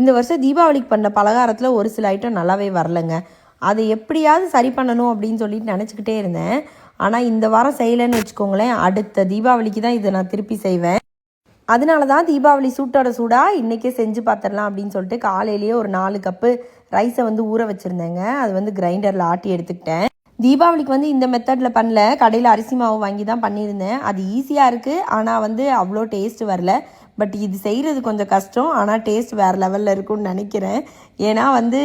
இந்த வருஷம் தீபாவளிக்கு பண்ண பலகாரத்தில் ஒரு சில ஐட்டம் நல்லாவே வரலைங்க. அதை எப்படியாவது சரி பண்ணணும் அப்படின்னு சொல்லிட்டு நினச்சிக்கிட்டே இருந்தேன். ஆனால் இந்த வாரம் செய்யலைன்னு வச்சுக்கோங்களேன் அடுத்த தீபாவளிக்கு தான் இதை நான் திருப்பி செய்வேன். அதனால தான் தீபாவளி சூட்டோட சூடாக இன்றைக்கே செஞ்சு பார்த்துடலாம் அப்படின்னு சொல்லிட்டு காலையிலேயே ஒரு நாலு கப்பு ரைஸை வந்து ஊற வச்சுருந்தேங்க. அது வந்து கிரைண்டரில் ஆட்டி எடுத்துக்கிட்டேன். தீபாவளிக்கு வந்து இந்த மெத்தடில் பண்ணல. கடையில் அரிசி மாவு வாங்கி தான் பண்ணியிருந்தேன். அது ஈஸியாக இருக்குது ஆனால் வந்து அவ்வளோ டேஸ்ட் வரல. பட் இது செய்கிறது கொஞ்சம் கஷ்டம். ஆனால் டேஸ்ட் வேறு லெவலில் இருக்கும்னு நினைக்கிறேன். ஏன்னா வந்து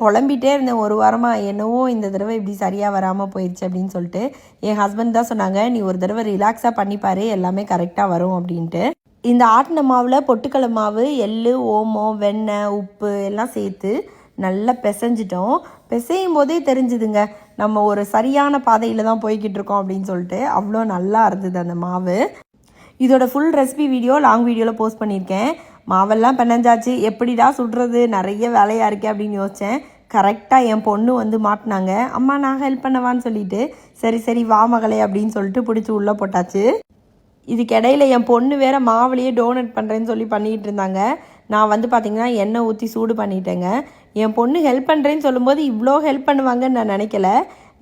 புலம்பிகிட்டே இருந்தேன் ஒரு வாரமாக என்னவோ இந்த தடவை இப்படி சரியாக வராமல் போயிடுச்சு அப்படின்னு சொல்லிட்டு என் ஹஸ்பண்ட் தான் சொன்னாங்க நீ ஒரு தடவை ரிலாக்ஸாக பண்ணிப்பாரு எல்லாமே கரெக்டாக வரும் அப்படின்ட்டு. இந்த ஆட்டின மாவில் பொட்டுக்கடலை மாவு எள் ஓமம் வெண்ணெய் உப்பு எல்லாம் சேர்த்து நல்லா பிசைஞ்சிட்டோம். பிசையும் போதே தெரிஞ்சுதுங்க நம்ம ஒரு சரியான பாதையில் தான் போய்கிட்டு இருக்கோம் அப்படின்னு சொல்லிட்டு அவ்வளோ நல்லா இருந்தது அந்த மாவு. இதோட ஃபுல் ரெசிபி வீடியோ லாங் வீடியோவில் போஸ்ட் பண்ணியிருக்கேன். மாவெல்லாம் பிணைஞ்சாச்சு. எப்படிடா சுடுறது? நிறைய வேலையாக இருக்கே அப்படின்னு யோசித்தேன் கரெக்டாக என் பொண்ணு வந்து மாட்டினாங்க. அம்மா நான் ஹெல்ப் பண்ணவான்னு சொல்லிட்டு சரி சரி வா மகளே அப்படின்னு சொல்லிட்டு பிடிச்சி உள்ளே போட்டாச்சு. இதுக்கிடையில் என் பொண்ணு வேற மாவுலேயே டோனட் பண்ணுறேன்னு சொல்லி பண்ணிகிட்டு இருந்தாங்க. நான் வந்து பார்த்திங்கன்னா எண்ணெய் ஊற்றி சூடு பண்ணிட்டேங்க. என் பொண்ணு ஹெல்ப் பண்ணுறேன்னு சொல்லும்போது இவ்வளோ ஹெல்ப் பண்ணுவாங்கன்னு நான் நினைக்கல.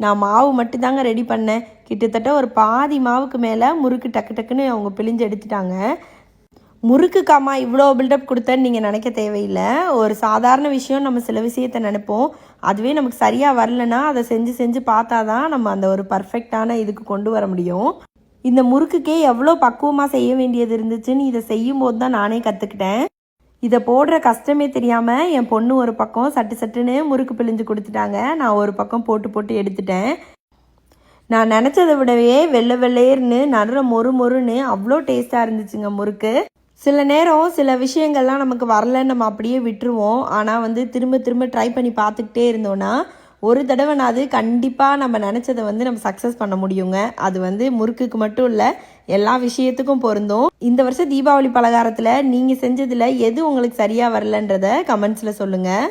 நான் மாவு மட்டும்தாங்க ரெடி பண்ணேன். கிட்டத்தட்ட ஒரு பாதி மாவுக்கு மேலே முறுக்கு டக்கு டக்குன்னு அவங்க பிழிஞ்சு எடுத்துட்டாங்க. முறுக்குக்காமா இவ்வளோ பில்டப் கொடுத்தேன்னு நீங்கள் நினைக்க தேவையில்லை. ஒரு சாதாரண விஷயம் நம்ம சில விஷயத்தை நினைப்போம். அதுவே நமக்கு சரியாக வரலன்னா அதை செஞ்சு செஞ்சு பார்த்தா தான் நம்ம அந்த ஒரு பர்ஃபெக்டான இதுக்கு கொண்டு வர முடியும். இந்த முறுக்குக்கே எவ்வளோ பக்குவமாக செய்ய வேண்டியது இருந்துச்சுன்னு இதை செய்யும் போது தான் நானே கற்றுக்கிட்டேன் இதை போடுற கஷ்டமே தெரியாமல் என் பொண்ணு ஒரு பக்கம் சட்டு சட்டுன்னு முறுக்கு பிழிஞ்சு கொடுத்துட்டாங்க. நான் ஒரு பக்கம் போட்டு போட்டு எடுத்துட்டேன். நான் நினச்சதை விடவே வெள்ளை வெள்ளையர்னு நடுற மொறு மொறுன்னு அவ்வளோ டேஸ்ட்டாக இருந்துச்சுங்க முறுக்கு. சில நேரம் சில விஷயங்கள்லாம் நமக்கு வரலன்னு நம்ம அப்படியே விட்டுருவோம். ஆனால் வந்து திரும்ப திரும்ப ட்ரை பண்ணி பார்த்துக்கிட்டே இருந்தோன்னா ஒரு தடவை நான் அது கண்டிப்பாக நம்ம நினச்சதை வந்து நம்ம சக்ஸஸ் பண்ண முடியுங்க. அது வந்து முறுக்குக்கு மட்டும் இல்லை எல்லா விஷயத்துக்கும் பொருந்தும். இந்த வருஷம் தீபாவளி பலகாரத்தில் நீங்கள் செஞ்சதில் எது உங்களுக்கு சரியாக வரலன்றத கமெண்ட்ஸில் சொல்லுங்கள்